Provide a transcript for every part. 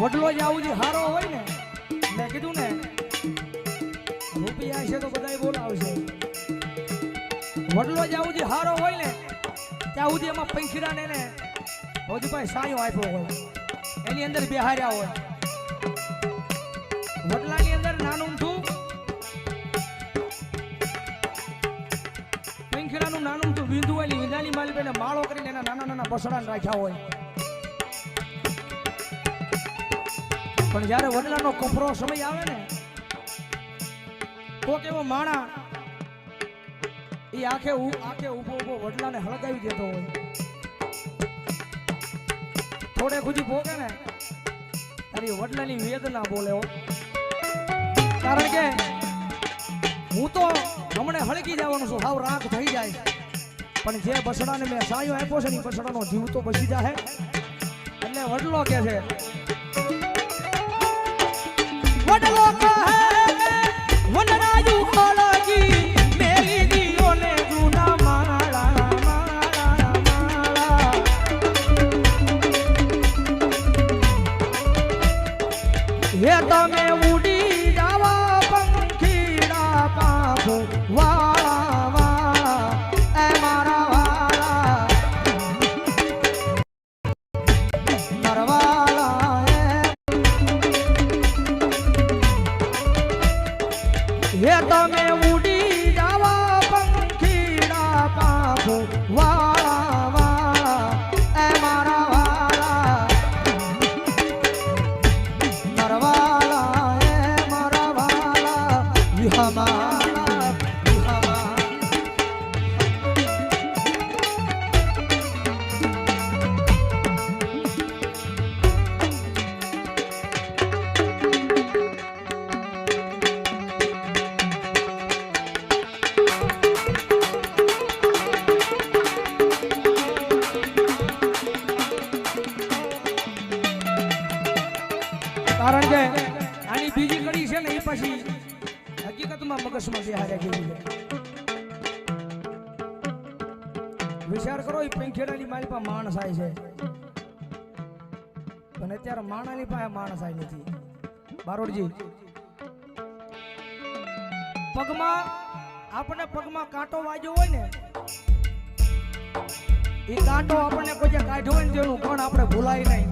વડલો જ આવું જે હારો હોય ને, મેં કીધું ને, રૂપિયા છે તો બધાય બોલાવશે. વડલો જ આવું જે હારો હોય ને, ત્યાં સુધી એમાં પંખીડા ને ભોજભાઈ સાયો આપ્યો હોય. એની અંદર બેહાર્યા હોય. વડલાની અંદર નાનું ઊંધું પંખીડાનું નાનું ઊંધું વિંધુ હોય વીંધાની માલિક માળો કરીને એના નાના નાના બસડાને રાખ્યા હોય. પણ જ્યારે વડલાનો કફરો સમય આવે ને, કોક એવો માણા એ આખે આખે ઊભો ઊભો વડલાને હળગાવી દેતો હોય. થોડે ખુજી ભોગે ને તારી વડલાની વેદના બોલે કારણ કે હું તો હમણે હળગી જવાનું છું, હાવ રાખ થઈ જાય. પણ જે બસડાને મેં સાયો આપ્યો છે ને ઈ બસડાનો જીવ તો બચી જાય એટલે વડલો કે છે વડલો કહે એ પંખેડાની મારી પાસે માણસ આય છે. પણ અત્યારે માણાની પાસે માણસ આય નથી. બારોડજી. પગમાં આપણે પગમાં કાંટો વાગ્યો હોય ને, એ કાંટો આપણને કોઈ કાઢ્યો હોય ને તેનું પણ આપણે ભૂલાય નહીં.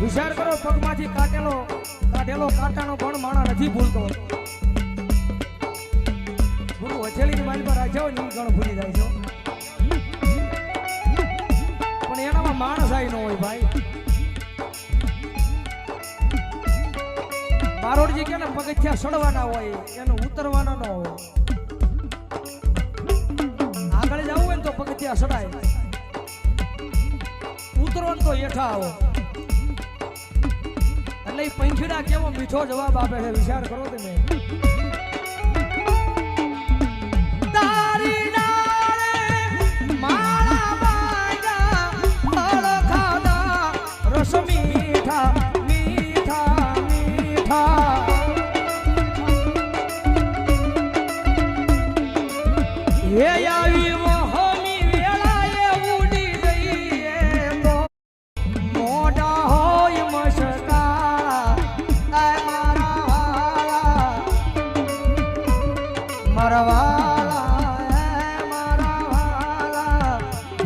વિચાર કરો, પગમાંથી કાટેલો, કાઢેલો કાંટાનો પણ માણા નથી ભૂલતો. ગુરુ હથેળીની મારી પર રાખ્યા ને ઈ ગણ ભૂલી જાય છે. બારોડજી કે પગથિયા સડવાના હોય, એનું ઉતરવાના ન હોય. આગળ જવું હોય ને તો પગથિયા સડાય. ઉતરવાનું તો હેઠા આવો. એટલે પંખીડા કેવો મીઠો જવાબ આપે છે, વિચાર કરો તમે.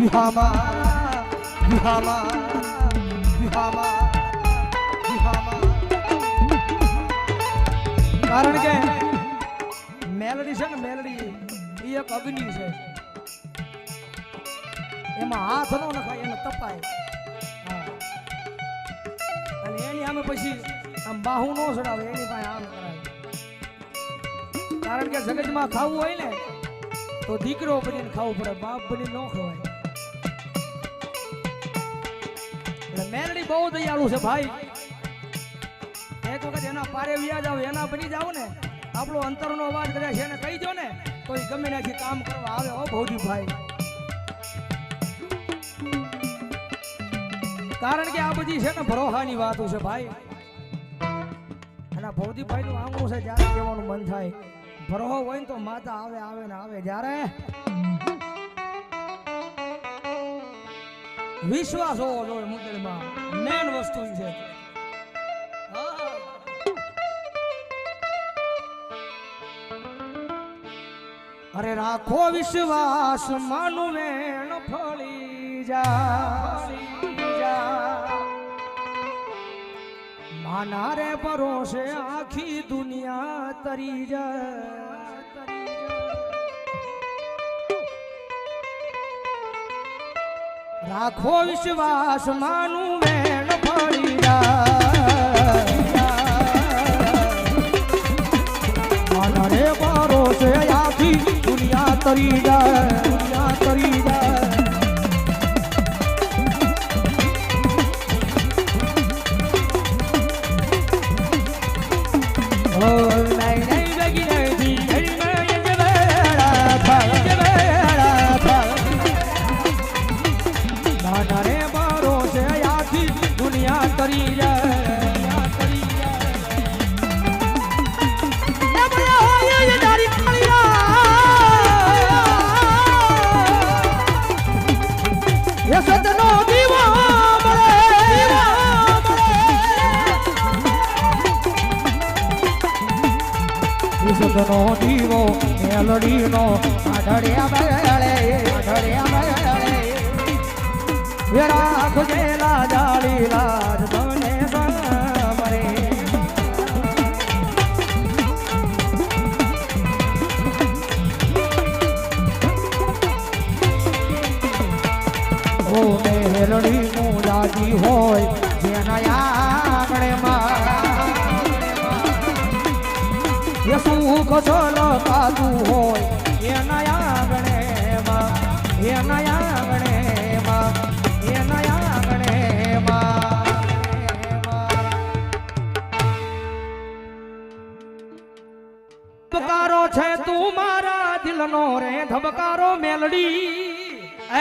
વિહામા વિહામા વિહામા વિહામા કારણ કે મેલડી છે ને, મેલડી એ એક અગ્નિ છે. એમાં હાથ નો નખાય એને તપાય. અને એની આમે પછી આમ બાહુ નો ચડાવે, એની પાસે આમ કરાય. કારણ કે જગતમાં ખાવું હોય ને, તો દીકરો બનીને ખાવું પડે, બાપ બની ન ખવાય. મેલડી બહુ દયાળુ છે ભાઈ. એક વખત એના પારે વ્યા જાવ એના બની જાવ ને, આપણો અંતરનો અવાજ કર્યા છે એને કહી દો ને તો ગમે નાખી કામ કરવા આવે હો ભૌજી ભાઈ કારણ કે આ બધી છે ને ભરોહાની વાતો છે ભાઈ. અને ભૌદીભાઈ નું આંગણું છે, જ્યારે કહેવાનું મન થાય. ભરોહો હોય ને તો માતા આવે આવે ને આવે, જ્યારે વિશ્વાસ હોવો જોઈએ મુંદડીમાં મેન વસ્તુ છે. અરે રાખો વિશ્વાસ, માનું વેણ ફળી જા. માના રે પરોશે આખી દુનિયા તરી જાય રાખો વિશ્વાસ માનું વેણ ફરી માના રે ભરોસે આખી દુનિયા તરી જાય, દુનિયા તરી જાય. વિશુદ્ધનો દીવો, મેલડીનો આઢળિયા બગડે આઢળિયા બગડે વેરા ખુજેલા જાળી લાજ તને સમરે ઓ મેલડી જાગી હોય એ સુખ છલકાતું હોય એના આંગણેમાં એના આંગણેમાં એના આંગણેમાં ધબકારો છે તું મારા દિલનો રે, ધબકારો મેલડી.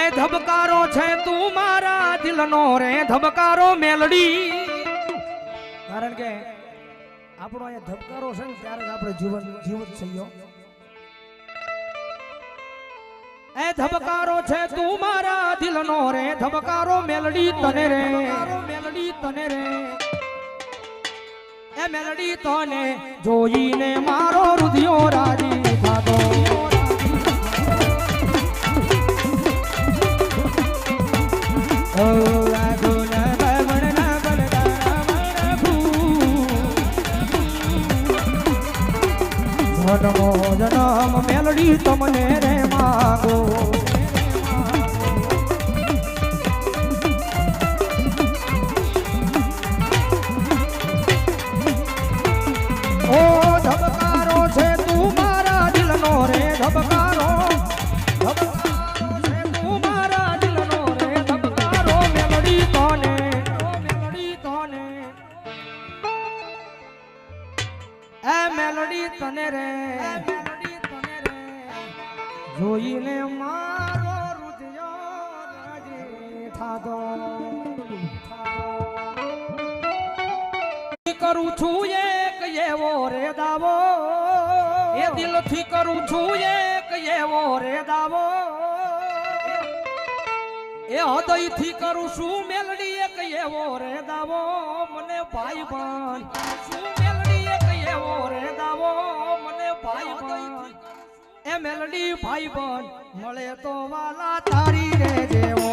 એ ધબકારો છે તું મારા દિલનો રે, ધબકારો મેલડી. કારણ કે આપણો અહીંયા ધબકારો છે ને ત્યારે જ આપણે જીવન જીવત થયો એ ધબકારો છે તું મારા દિલનો રે ધબકારો મેલડી તને રે. મેલડી તને રે. એ મેલડી તને જોઈને મારો રુધિયો રાજી થાતો. ઓ જન્મો જન્મ મેલડી તમને રે માગો. એ મેલોડી તને રે. મેલડી તને રે જોઈને મારો રુદિયો રાજી થાતો કરું છું એક એવો રે દાવો. એ દિલથી કરું છું એક એવો રે દાવો. એ હૃદયથી કરું છું મેલડી એક એવો રે દાવો. મને ભાઈ બન શું મેલડી એવો રે દાવો મને ભાઈ બન. એ મેલડી ભાઈ બન મળે તો વાલા તારી રે જેવો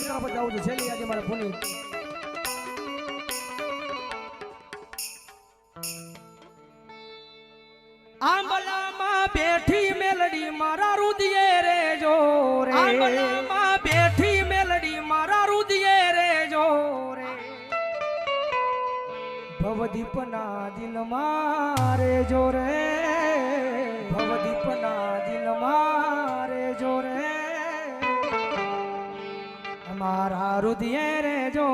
વિરામ તરફ જ આવું છેલ્લી આજે મારા પુની બેઠી મેલડી મારા રુદિયે રે જો રે. આંબલામાં બેઠી મેલડી મારા રુદિયે રે જો રે. ભવદીપના દિલ મારે જો રે. ભવદીપના દિલ મારે જો રે. મારા રુધિયે રે જો.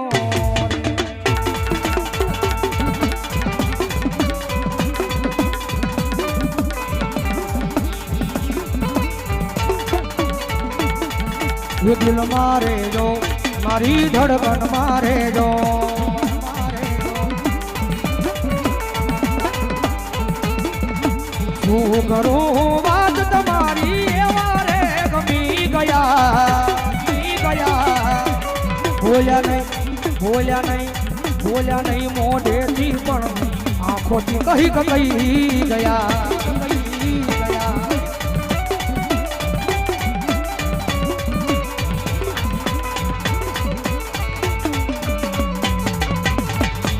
દિલ મારે જો મારી ધડકન મારે જો. શું કરું બોલ્યા નહીં બોલ્યા નહીં બોલ્યા નહીં મોઢેથી પણ આંખોથી કહી કહી ગયા.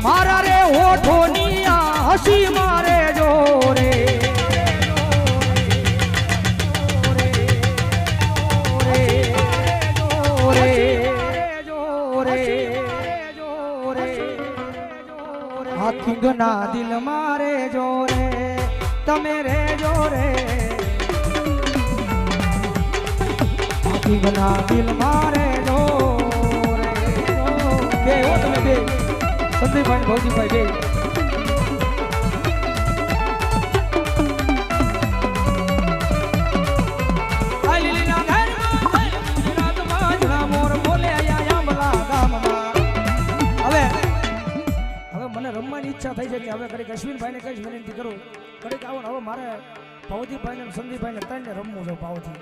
મારા રે હોઠોની આ હસી હાથીગના દિલ મારે જોરે તમે રે. જોરે બના દિલ મારે જોરે બે હો તમે બે. સંદીપભાઈ ભૌજીભાઈ બે. ઈચ્છા થઈ છે કે હવે કડીક અશ્વિનભાઈને કઈ વિનંતી કરું. કડીક આવો હવે મારે ભાવજીભાઈને ને સંદીપભાઈને ત્રણને રમવું છે ભાવથી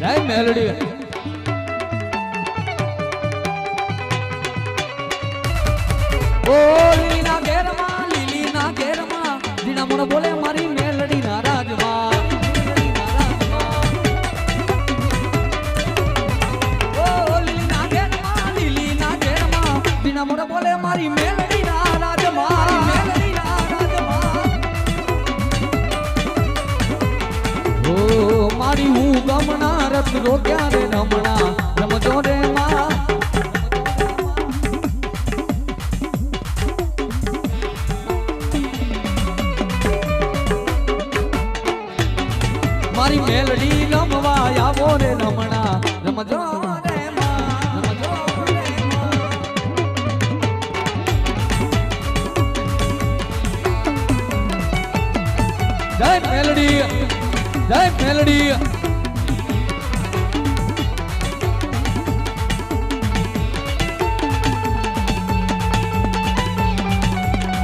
જય મેલડી. ઓ મેલડી રમવા આવો રે રમણા. રમજો જય મેલડી જય મેલડી.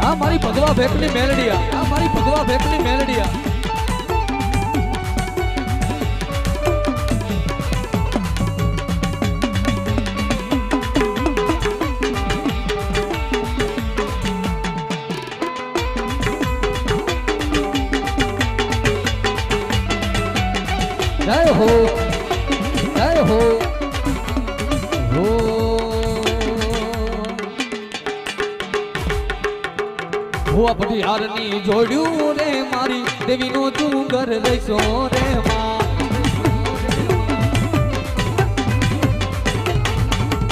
આ મારી ભગવા ભેપની મેલડી આ. મારી ભગવા ભેપની મેલડી જય હો હારની જોડ્યું રે મારી. દેવીનો ઘર લઈશો રે માં.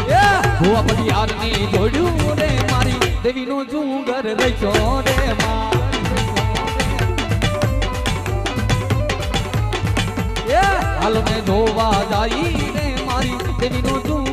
એ, હો હારની જોડ્યું રે મારી. દેવીનો ઘર લઈશો રે માં. હાલ ને ધોવા જાઈ રે મારી. દેવીનો